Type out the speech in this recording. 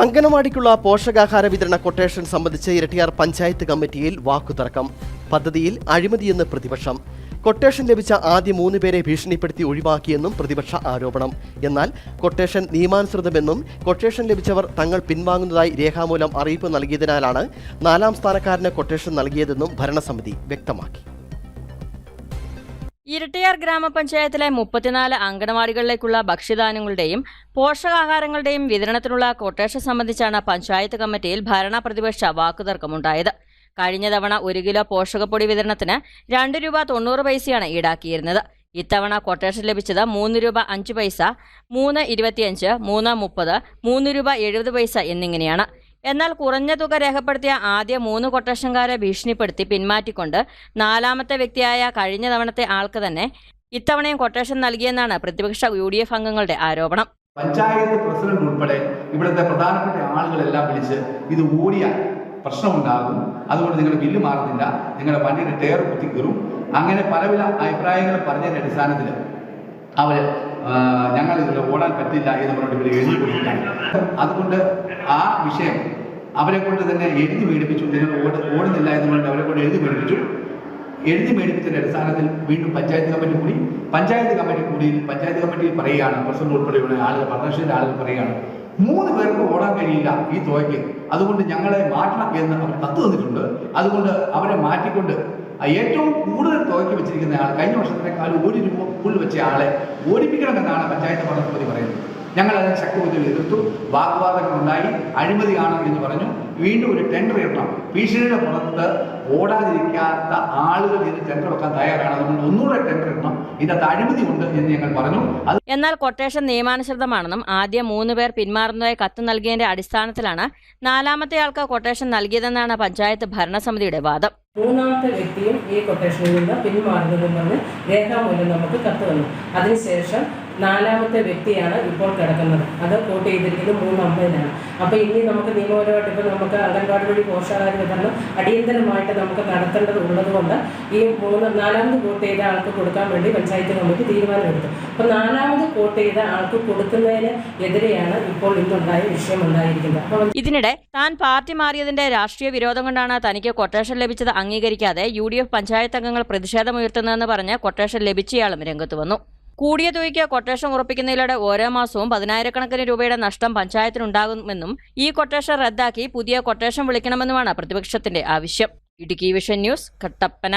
അംഗനവാടിക്കുള്ള പോഷകാഹാര വിതരണ കൊട്ടേഷൻ സംബന്ധിച്ച് ഇരട്ടിയാർ പഞ്ചായത്ത് കമ്മിറ്റിയിൽ വാക്കുതർക്കം. പദ്ധതിയിൽ അഴിമതിയെന്ന് പ്രതിപക്ഷം. കൊട്ടേഷൻ ലഭിച്ച ആദ്യ മൂന്ന് പേരെ ഭീഷണിപ്പെടുത്തി ഒഴിവാക്കിയെന്നും പ്രതിപക്ഷ ആരോപണം. എന്നാൽ കൊട്ടേഷൻ നിയമാനുസൃതമെന്നും കൊട്ടേഷൻ ലഭിച്ചവർ തങ്ങൾ പിൻവാങ്ങുന്നതായി രേഖാമൂലം അറിയിപ്പ് നൽകിയതിനാലാണ് നാലാം സ്ഥാനക്കാരന് കൊട്ടേഷൻ നൽകിയതെന്നും ഭരണസമിതി വ്യക്തമാക്കി. ഇരട്ടിയാർ ഗ്രാമപഞ്ചായത്തിലെ മുപ്പത്തിനാല് അങ്കണവാടികളിലേക്കുള്ള ഭക്ഷ്യധാന്യങ്ങളുടെയും പോഷകാഹാരങ്ങളുടെയും വിതരണത്തിനുള്ള കൊട്ടേഷൻ സംബന്ധിച്ചാണ് പഞ്ചായത്ത് കമ്മിറ്റിയിൽ ഭരണ പ്രതിപക്ഷ വാക്കുതർക്കമുണ്ടായത്. കഴിഞ്ഞ തവണ ഒരു കിലോ പോഷകപ്പൊടി വിതരണത്തിന് രണ്ട് രൂപ തൊണ്ണൂറ് പൈസയാണ് ഈടാക്കിയിരുന്നത്. ഇത്തവണ കൊട്ടേഷൻ ലഭിച്ചത് മൂന്ന് രൂപ അഞ്ച് പൈസ മൂന്ന് ഇരുപത്തിയഞ്ച് മൂന്ന് മുപ്പത് മൂന്ന് രൂപ എഴുപത് പൈസ എന്നിങ്ങനെയാണ്. എന്നാൽ കുറഞ്ഞ തുക രേഖപ്പെടുത്തിയ ആദ്യ മൂന്ന് കൊട്ടേഷൻകാരെ ഭീഷണിപ്പെടുത്തി പിന്മാറ്റിക്കൊണ്ട് നാലാമത്തെ വ്യക്തിയായ കഴിഞ്ഞ തവണത്തെ ആൾക്ക് തന്നെ ഇത്തവണയും കൊട്ടേഷൻ നൽകിയെന്നാണ് പ്രതിപക്ഷ യു ഡി എഫ് അംഗങ്ങളുടെ ആരോപണം. പഞ്ചായത്ത് പ്രസിഡന്റ് ഉൾപ്പെടെ ഇവിടുത്തെ പ്രധാനപ്പെട്ട ആളുകളെല്ലാം വിളിച്ച് ഇത് ഓടിയാൽ പ്രശ്നമുണ്ടാകും. അതുകൊണ്ട് നിങ്ങൾ ബില്ല് മാറുന്നില്ല. നിങ്ങളുടെ വണ്ടിയുടെ ടയർ കുത്തിക്കീറും. അങ്ങനെ പലവിധ അഭിപ്രായങ്ങൾ പറഞ്ഞതിന്റെ അടിസ്ഥാനത്തിൽ അവർ ഞങ്ങൾ ഇതിൽ ഓടാൻ പറ്റില്ല എന്ന് പറഞ്ഞിട്ട് ഇവർ എഴുതി കൊടുക്കുകയാണ് അതുകൊണ്ട് ആ വിഷയം അവരെ കൊണ്ട് തന്നെ എഴുതി മേടിപ്പിച്ചു. നിങ്ങൾ ഓട് ഓടുന്നില്ല എന്ന് പറഞ്ഞിട്ട് അവരെ കൊണ്ട് എഴുതി മേടിപ്പിച്ചു. എഴുതി മേടിപ്പിച്ചതിന്റെ അടിസ്ഥാനത്തിൽ വീണ്ടും പഞ്ചായത്ത് കമ്മിറ്റി കൂടി പഞ്ചായത്ത് കമ്മിറ്റി കൂടി പഞ്ചായത്ത് കമ്മിറ്റിയിൽ പറയുകയാണ്. പ്രസിഡന്റ് ഉൾപ്പെടെയുള്ള ആളുകൾ ഭരണകക്ഷിയുടെ ആളുകൾ പറയുകയാണ്. മൂന്ന് പേർക്ക് ഓടാൻ കഴിയില്ല ഈ തുകയ്ക്ക്. അതുകൊണ്ട് ഞങ്ങളെ മാറ്റണം എന്ന് അവർ കത്ത് തന്നിട്ടുണ്ട്. അതുകൊണ്ട് അവരെ മാറ്റിക്കൊണ്ട് ഏറ്റവും കൂടുതൽ തുകയ്ക്ക് വെച്ചിരിക്കുന്ന ആൾ കഴിഞ്ഞ വർഷത്തിനേക്കാൾ ഒരു രൂപ കൂടുതൽ വെച്ച ആളെ ഓടിപ്പിക്കണമെന്നാണ് പഞ്ചായത്ത് ഭരണസമിതി പറയുന്നത്. ഞങ്ങൾ അതിനെ ശക്തമായി എതിർത്തു. വാഗ്വാദങ്ങൾ ഉണ്ടായി അഴിമതിയാണ് എന്ന് പറഞ്ഞു. വീണ്ടും ഒരു ടെൻഡർ ഇടണം. ഭീഷണിയുടെ പുറത്ത് ഓടാതിരിക്കാത്ത ആളുകൾ ഇതിന് ടെൻഡർ വെക്കാൻ തയ്യാറാണ്. അതുകൊണ്ട് ഒന്നുകൂടെ ടെൻഡർ ഇടണം. ഇതിനകത്ത് അഴിമതി ഉണ്ട് എന്ന് ഞങ്ങൾ പറഞ്ഞു. എന്നാൽ കൊട്ടേഷൻ നിയമാനുസൃതമാണെന്നും ആദ്യം മൂന്ന് പേർ പിന്മാറുന്നതായി കത്ത് നൽകിയതിന്റെ അടിസ്ഥാനത്തിലാണ് നാലാമത്തെ ആൾക്ക് കൊട്ടേഷൻ നൽകിയതെന്നാണ് പഞ്ചായത്ത് ഭരണസമിതിയുടെ വാദം. മൂന്നാമത്തെ വ്യക്തിയും ഈ കൊട്ടേഷനിൽ നിന്ന് പിന്മാറുന്നതെന്നാണ് രേഖാമൂലം നമുക്ക് കത്ത് വന്നു അതിനുശേഷം നാലാമത്തെ വ്യക്തിയാണ് ഇപ്പോൾ കിടക്കുന്നത്. അത് കോട്ട് ചെയ്തിരിക്കുന്നത് മൂന്ന് അമ്പതിനാണ് അപ്പോൾ ഇനി നമുക്ക് നിയമപരമായിട്ട് ഇപ്പോൾ നമുക്ക് അംഗൻവാടി വഴി പോഷകാഹാര വിതരണം അടിയന്തരമായിട്ട് നമുക്ക് നടത്തേണ്ടത് ഉള്ളതുകൊണ്ട് ഈ മൂന്ന് നാലാമത് വോട്ട് ചെയ്ത ആൾക്ക് കൊടുക്കാൻ വേണ്ടി പഞ്ചായത്ത് കമ്മിറ്റി തീരുമാനമെടുത്തു. അപ്പോൾ നാലാമത് കോട്ട് ചെയ്ത ആൾക്ക് കൊടുക്കുന്നതിന് എതിരെയാണ് ഇപ്പോൾ ഇന്നുണ്ടായ വിഷയം ഉണ്ടായിരിക്കുന്നത് അപ്പോൾ ഇതിനിടെ താൻ പാർട്ടി മാറിയതിന്റെ രാഷ്ട്രീയ വിരോധം കൊണ്ടാണ് തനിക്ക് കൊട്ടേഷൻ ലഭിച്ചത് അംഗീകരിക്കാതെ യു ഡി എഫ് പഞ്ചായത്ത് അംഗങ്ങൾ പ്രതിഷേധമുയർത്തുന്നതെന്ന് പറഞ്ഞ് കൊട്ടേഷൻ ലഭിച്ചയാളും രംഗത്ത് വന്നു. കൂടിയ തുകയ്ക്ക് കൊട്ടേഷൻ ഉറപ്പിക്കുന്നതിലൂടെ ഓരോ മാസവും പതിനായിരക്കണക്കിന് രൂപയുടെ നഷ്ടം പഞ്ചായത്തിനുണ്ടാകുമെന്നും ഈ കൊട്ടേഷൻ റദ്ദാക്കി പുതിയ കൊട്ടേഷൻ വിളിക്കണമെന്നുമാണ് പ്രതിപക്ഷത്തിന്റെ ആവശ്യം. Idukki vision news Kattappana.